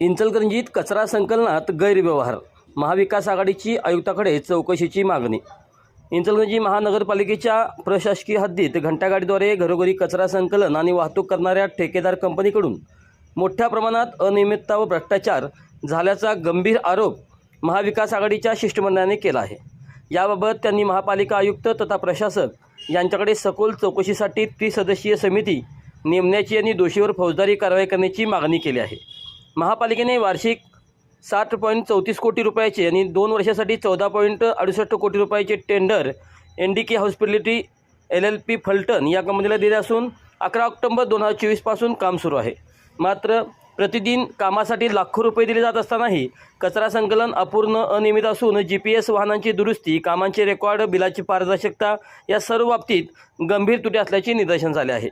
इंचलकरंजीत कचरा संकलनात गैरव्यवहार. महाविकास आघाडीची आयुक्ताकडे चौकशीची मागणी. इंचलकरंजी महानगरपालिकेच्या प्रशासकीय हद्दीत घंटागाडीद्वारे घरोघरी कचरा संकलन आणि वाहतूक करणाऱ्या ठेकेदार कंपनीकडून मोठ्या प्रमाणात अनियमितता व भ्रष्टाचार झाल्याचा गंभीर आरोप महाविकास आघाडीच्या शिष्टमंडळाने केला आहे. याबाबत त्यांनी महापालिका आयुक्त तथा प्रशासक यांच्याकडे सखोल चौकशीसाठी त्रिसदस्यीय समिती नेमण्याची आणि दोषीवर फौजदारी कारवाई करण्याची मागणी केली आहे. महापालिकेने वार्षिक साठ पॉईंट चौतीस कोटी रुपयाचे आणि दोन वर्षासाठी चौदा पॉईंट अडुसष्ट कोटी रुपयाचे tender N D K hospitality L L P Phaltan या कंपनीला दिले असून अकरा ऑक्टोंबर दोन हजार चोवीसपासून काम सुरू आहे. मात्र प्रतिदिन कामासाठी लाखो रुपये दिले जात असतानाही कचरा संकलन अपूर्ण अनियमित असून जी पी एस वाहनांची दुरुस्ती कामांचे रेकॉर्ड बिलाची पारदर्शकता या सर्व बाबतीत गंभीर तुटे असल्याचे निदर्शन झाले आहे.